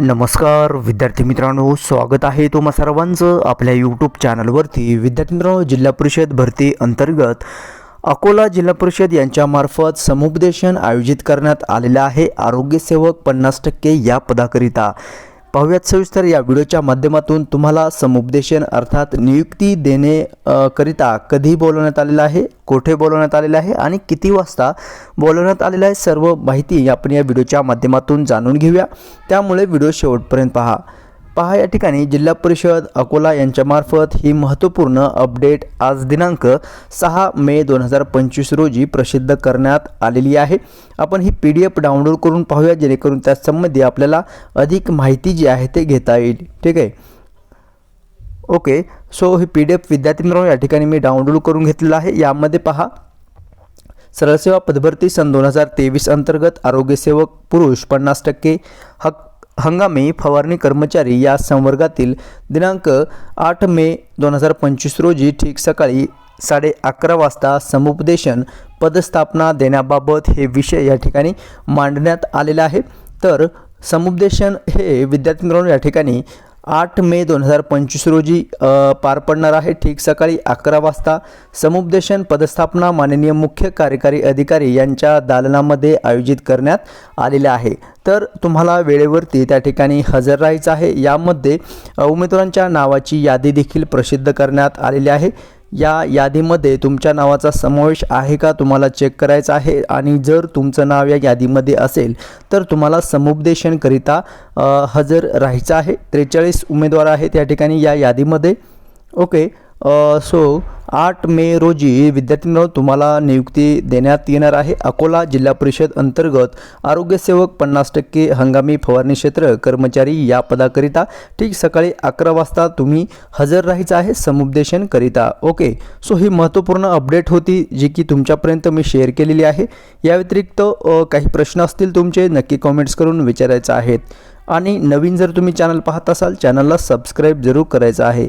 नमस्कार विद्यार्थी मित्रांनो स्वागत आहे तुम्हा सर्वांचं आपल्या यूट्यूब चॅनलवरती विद्यार्थी मित्रांनो जिल्हा परिषद भरती अंतर्गत अकोला जिल्हा परिषद यांच्यामार्फत समुपदेशन आयोजित करण्यात आलेलं आहे. आरोग्यसेवक पन्नास टक्के या पदाकरिता. पाहूयात सविस्तर या व्हिडिओच्या माध्यमातून तुम्हाला समुपदेशन अर्थात नियुक्ती देणे करिता कधी बोलवण्यात आलेलं आहे कोठे बोलवण्यात आलेलं आहे आणि किती वाजता बोलवण्यात आलेलं आहे सर्व माहिती आपण या व्हिडिओच्या माध्यमातून जाणून घेऊया. त्यामुळे व्हिडिओ शेवटपर्यंत पहा. पहा या ठिकाणी जिल्हा परिषद अकोला यांच्यामार्फत ही महत्त्वपूर्ण अपडेट आज दिनांक सहा मे दोन हजार पंचवीस रोजी प्रसिद्ध करण्यात आलेली आहे. आपण ही पी डी एफ डाउनलोड करून पाहूया जेणेकरून त्यासंबंधी आपल्याला अधिक माहिती जी आहे ते घेता येईल. ठीक आहे? ओके सो ही पी डी एफ विद्यार्थी मित्रांनो या ठिकाणी मी डाउनलोड करून घेतलेलं आहे. यामध्ये पहा सरळसेवा पदभरती सन दोन हजार तेवीस अंतर्गत आरोग्यसेवक पुरुष पन्नास टक्के हक्क हंगामी फवारणी कर्मचारी या संवर्गातील दिनांक आठ मे दोन हजार पंचवीस रोजी ठीक सकाळी साडे अकरा वाजता समुपदेशन पदस्थापना देण्याबाबत हे विषय या ठिकाणी मांडण्यात आलेला आहे. तर समुपदेशन हे विद्यार्थी मित्रांनो या ठिकाणी आठ मे दोन हजार पंचवीस रोजी पार पडणार आहे. ठीक सकाळी अकरा वाजता समुपदेशन पदस्थापना माननीय मुख्य कार्यकारी अधिकारी यांच्या दालनामध्ये आयोजित करण्यात आलेले आहे. तर तुम्हाला वेळेवरती त्या ठिकाणी हजर राहायचं आहे. यामध्ये उमेदवारांच्या नावाची यादी देखील प्रसिद्ध करण्यात आलेली आहे. या यादीमध्ये तुमच्या नावाचा समावेश आहे का? तुम्हाला चेक करायचा आहे. आणि जर तुमचं नाव या यादीमध्ये असेल तर तुम्हाला समुपदेशनकरिता हजर राहायचं आहे. त्रेचाळीस उमेदवार आहेत या ठिकाणी या यादीमध्ये. ओके. सो आठ मे रोजी विद्यार्थ्यांना तुम्हाला नियुक्ती देण्यात येणार आहे. अकोला जिल्हा परिषद अंतर्गत आरोग्यसेवक पन्नास टक्के हंगामी फवारणी क्षेत्र कर्मचारी या पदाकरिता ठीक सकाळी अकरा वाजता तुम्ही हजर राहायचं आहे समुपदेशनकरिता ओके सो ही महत्त्वपूर्ण अपडेट होती जी की तुमच्यापर्यंत मी शेअर केलेली आहे. या व्यतिरिक्त काही प्रश्न असतील तुमचे नक्की कॉमेंट्स करून विचारायचं आहेत. आणि नवीन जर तुम्ही चॅनल पाहत असाल चॅनलला सबस्क्राईब जरूर करायचं आहे.